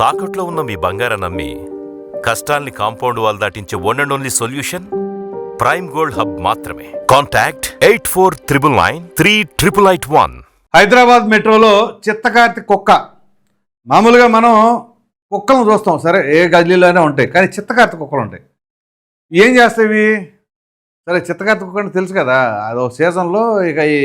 తాకట్లో ఉన్న మీ బంగారం నమ్మి కష్టాల్ని compound wall దాటించే one and only solution prime gold hub మాత్రమే. Contact eight four triple nine three triple eight one Hyderabad మెట్రోలో చిత్తకార్తి కుక్క. మామూలుగా మనం కుక్కలను చూస్తాం. సరే ఏ గదిలోనే ఉంటాయి కానీ చిత్తకార్తి కుక్కలు ఉంటాయి. ఏం చేస్తాయి? ఇవి సరే చిత్తకార్తి కుక్క అంటే తెలుసు కదా అదో సీజన్లో ఇక ఈ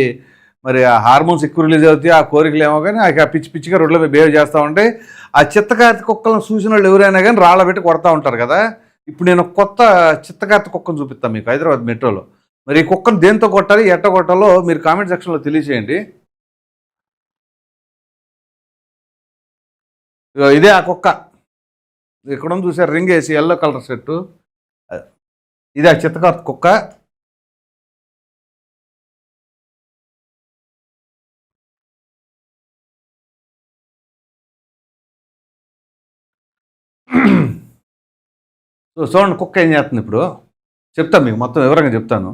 మరి ఆ హార్మోన్స్ ఎక్కువ రిలీజ్ అవుతాయి ఆ కోరికలు ఏమో కానీ ఇక పిచ్చి పిచ్చిగా రోడ్ల మీద బిహేవ్ చేస్తూ ఉంటాయి. ఆ చిత్తకార్తి కుక్కలను చూసిన వాళ్ళు ఎవరైనా కానీ రాళ్ళ పెట్టి కొడతా ఉంటారు కదా? ఇప్పుడు నేను కొత్త చిత్తకార్తి కుక్కను చూపిస్తాను మీకు హైదరాబాద్ మెట్రోలో. మరి ఈ కుక్కను దేంతో కొట్టాలి ఎట్ట కొట్టాలో మీరు కామెంట్ సెక్షన్లో తెలియచేయండి. ఇదే ఆ కుక్క. ఇక్కడ ఉంది చూసారు రింగ్ వేసి ఎల్లో కలర్ షర్టు. ఇదే ఆ చిత్తకార్తి కుక్క. సో చూడండి కుక్క ఏం చేస్తుంది ఇప్పుడు? చెప్తాను మీకు మొత్తం వివరంగా చెప్తాను.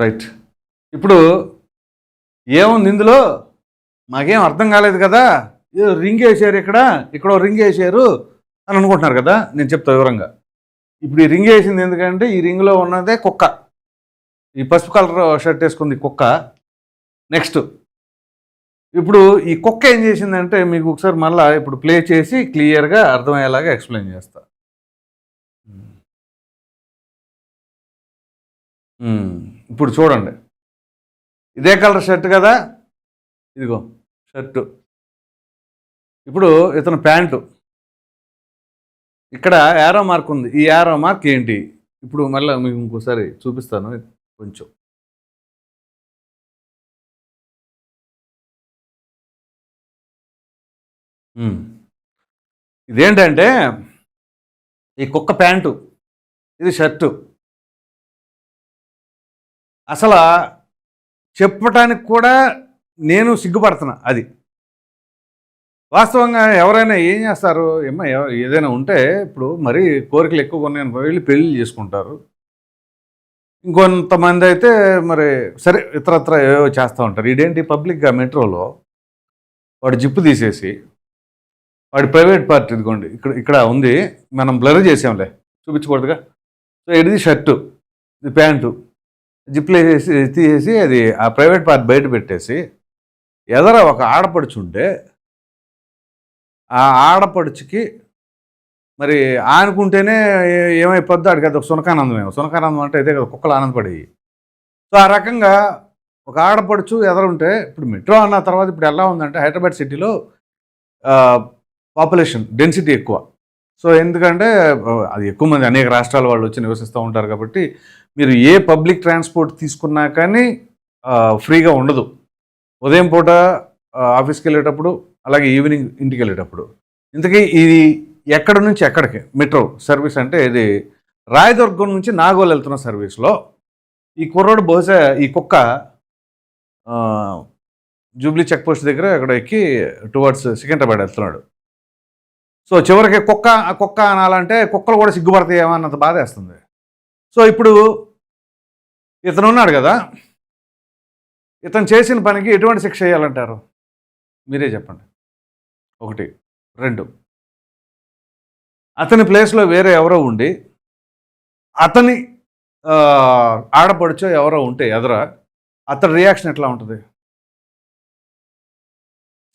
రైట్. ఇప్పుడు ఏముంది ఇందులో? మాకేం అర్థం కాలేదు కదా? ఏదో రింగ్ వేసారు ఇక్కడ ఇక్కడ రింగ్ వేసారు అని అనుకుంటున్నారు కదా? నేను చెప్తా వివరంగా. ఇప్పుడు ఈ రింగ్ వేసింది ఎందుకంటే ఈ రింగ్లో ఉన్నదే కుక్క. ఈ పసుపు కలర్ షర్ట్ వేసుకుంది కుక్క. నెక్స్ట్ ఇప్పుడు ఈ కుక్క ఏం చేసిందంటే మీకు ఒకసారి మళ్ళీ ఇప్పుడు ప్లే చేసి క్లియర్గా అర్థమయ్యేలాగా ఎక్స్ప్లెయిన్ చేస్తా. ఇప్పుడు చూడండి. ఇదే కలర్ షర్ట్ కదా? ఇదిగో షర్టు. ఇప్పుడు ఇతను ప్యాంటు. ఇక్కడ యారో మార్క్ ఉంది. ఈ యారో మార్క్ ఏంటి? ఇప్పుడు మళ్ళీ మీకు ఇంకోసారి చూపిస్తాను కొంచెం. ఇదేంటంటే ఈ కుక్క ప్యాంటు ఇది షర్టు. అసలు చెప్పటానికి కూడా నేను సిగ్గుపడుతున్నా అది. వాస్తవంగా ఎవరైనా ఏం చేస్తారు? ఏమో ఏదైనా ఉంటే ఇప్పుడు మరీ కోరికలు ఎక్కువ ఉన్నాయి వెళ్ళి పెళ్ళి చేసుకుంటారు. ఇంకొంతమంది అయితే మరి సరే ఇతరత్ర ఏవో చేస్తూ ఉంటారు. ఇదేంటి పబ్లిక్గా మెట్రోలో వాడు జిప్పు తీసేసి వాడి ప్రైవేట్ పార్ట్ ఇదిగోండి. ఇక్కడ ఇక్కడ ఉంది. మనం బ్లర్ చేసాంలే. చూపించకూడదుగా. సో ఇది షర్టు ఇది ప్యాంటు. జిప్లు వేసేసి తీసేసి అది ఆ ప్రైవేట్ పార్ట్ బయట పెట్టేసి ఎదర ఒక ఆడపడుచు ఉంటే ఆ ఆడపడుచుకి మరి ఆనుకుంటేనే ఏ- ఏమైపోద్దో అడిగి అది ఒక సునకానందమే సునకానందం అంటే ఇదే కదా కుక్కలు ఆనందపడి. సో ఆ రకంగా ఒక ఆడపడుచు ఎదరుంటే ఇప్పుడు మెట్రో అన్న తర్వాత ఇప్పుడు ఎలా ఉందంటే హైదరాబాద్ సిటీలో పాపులేషన్ డెన్సిటీ ఎక్కువ. సో ఎందుకంటే అది ఎక్కువ మంది అనేక రాష్ట్రాల వాళ్ళు వచ్చి నివసిస్తూ ఉంటారు కాబట్టి మీరు ఏ పబ్లిక్ ట్రాన్స్పోర్ట్ తీసుకున్నా కానీ ఫ్రీగా ఉండదు. ఉదయం పూట ఆఫీస్కి వెళ్ళేటప్పుడు అలాగే ఈవినింగ్ ఇంటికి వెళ్ళేటప్పుడు. ఇంతకీ ఇది ఎక్కడ నుంచి ఎక్కడికి? మెట్రో సర్వీస్ అంటే ఇది రాయదుర్గం నుంచి నాగోల్ వెళ్తున్న సర్వీస్లో ఈ కుర్రోడు బహుశా ఈ కుక్క జూబ్లీ చెక్ పోస్ట్ దగ్గర అక్కడ ఎక్కి టువర్డ్స్ సికింద్రాబాద్ వెళ్తున్నాడు. సో చివరికి కుక్క కుక్క అనాలంటే కుక్కలు కూడా సిగ్గుపడతాయేమో అన్నంత బాధ వేస్తుంది. సో ఇప్పుడు ఇతను ఉన్నాడు కదా? ఇతను చేసిన పనికి ఎటువంటి శిక్ష వేయాలంటారు? మీరే చెప్పండి. ఒకటి. రెండు. అతని ప్లేస్లో వేరే ఎవరో ఉండి అతని ఆడపడుచో ఎవరో ఉంటే ఎదర అతని రియాక్షన్ ఎట్లా ఉంటుంది?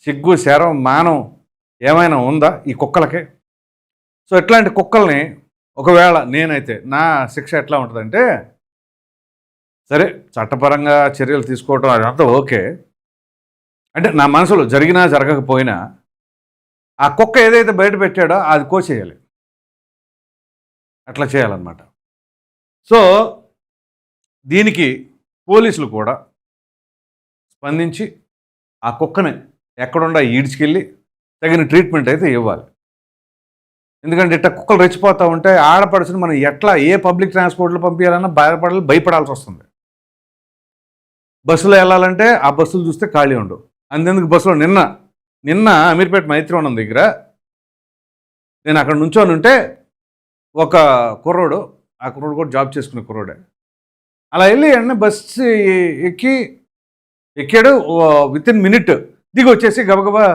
సిగ్గు శరం మానం ఏమైనా ఉందా ఈ కుక్కలకి? సో ఇట్లాంటి కుక్కల్ని ఒకవేళ నేనైతే నా శిక్ష ఎట్లా ఉంటుందంటే సరే చట్టపరంగా చర్యలు తీసుకోవటం అదంతా ఓకే. అంటే నా మనసులో జరిగినా జరగకపోయినా ఆ కుక్క ఏదైతే బయట పెట్టాడో అది కోసేయాలి. అట్లా చేయాలన్నమాట. సో దీనికి పోలీసులు కూడా స్పందించి ఆ కుక్కని ఎక్కడుండా ఈడ్చుకెళ్ళి తగిన ట్రీట్మెంట్ అయితే ఇవ్వాలి. ఎందుకంటే ఇట్లా కుక్కలు రెచ్చిపోతూ ఉంటే ఆడపడుచుని మనం ఎట్లా ఏ పబ్లిక్ ట్రాన్స్పోర్ట్లో పంపించాలన్నా భయపడాలి భయపడాల్సి వస్తుంది. బస్సులో వెళ్ళాలంటే ఆ బస్సులు చూస్తే ఖాళీ ఉండవు. అందుకు బస్సులో నిన్న నిన్న అమీర్పేట మైత్రివనం దగ్గర నేను అక్కడ నుంచొని ఉంటే ఒక కుర్రోడు ఆ కుర్రోడు కూడా జాబ్ చేసుకునే కుర్రోడే. అలా వెళ్ళి వెంటనే బస్సు ఎక్కి ఎక్కాడు విత్ ఇన్ మినిట్ దిగి వచ్చేసి గబగబా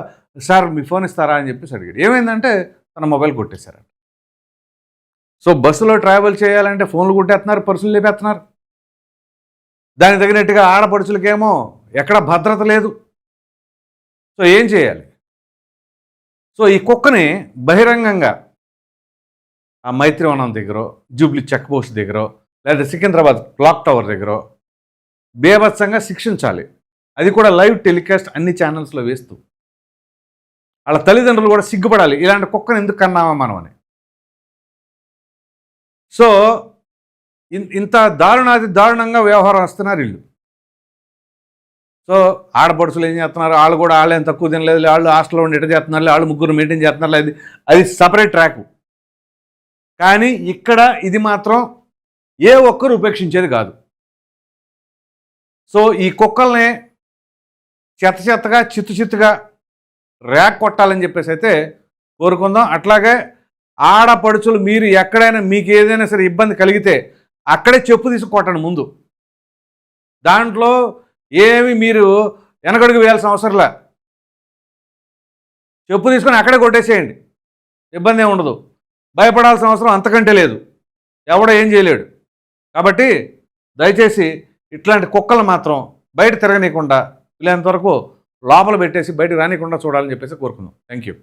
సార్ మీ ఫోన్ ఇస్తారా? అని చెప్పేసి అడిగాడు. ఏమైందంటే తన మొబైల్ కొట్టేశారట. సో బస్సులో ట్రావెల్ చేయాలంటే ఫోన్లు కొట్టేస్తున్నారు పర్సులు లేపేస్తున్నారు. దానికి తగినట్టుగా ఆడపడుచులకేమో ఎక్కడ భద్రత లేదు. సో ఏం చేయాలి? సో ఈ కుక్కని బహిరంగంగా ఆ మైత్రివనం దగ్గర జూబ్లీ చెక్ పోస్ట్ దగ్గర లేదా సికింద్రాబాద్ క్లాక్ టవర్ దగ్గర బేభత్సంగా శిక్షించాలి. అది కూడా లైవ్ టెలికాస్ట్ అన్ని ఛానల్స్లో వేస్తూ. వాళ్ళ తల్లిదండ్రులు కూడా సిగ్గుపడాలి. ఇలాంటి కుక్కను ఎందుకు కన్నామా మనం అని. సో ఇన్- ఇంత దారుణాది దారుణంగా వ్యవహారం వస్తున్నారు వీళ్ళు. సో ఆడపడుచులు ఏం చేస్తున్నారు? వాళ్ళు కూడా వాళ్ళు ఏం తక్కువ తినలేదు. వాళ్ళు హాస్టల్లో ఉండి ఇట చేస్తున్నారు. వాళ్ళు ముగ్గురు మెయింటైన్ చేస్తున్నారు. అది అది సపరేట్ ట్రాక్ కానీ ఇక్కడ ఇది మాత్రం ఏ ఒక్కరు ఉపేక్షించేది కాదు. సో ఈ కుక్కల్ని చెత్త చెత్తగా చిత్తు చిత్తుగా ర్యాక్ కొట్టాలని చెప్పేసి అయితే కోరుకుందాం. అట్లాగే ఆడపడుచులు మీరు ఎక్కడైనా మీకు ఏదైనా సరే ఇబ్బంది కలిగితే అక్కడే చెప్పు తీసి కొట్టండి ముందు. దాంట్లో ఏమి మీరు వెనకడుగు వేయాల్సిన అవసరంలే చెప్పు తీసుకొని అక్కడే కొట్టేసేయండి. ఇబ్బంది ఉండదు. భయపడాల్సిన అవసరం అంతకంటే లేదు. ఎవడో ఏం చేయలేడు. కాబట్టి దయచేసి ఇట్లాంటి కుక్కలు మాత్రం బయట తిరగనీయకుండా వీలైనంత వరకు లోపల పెట్టేసి బయటకు రానికుండా చూడాలని చెప్పేసి కోరుకుందాం. Thank you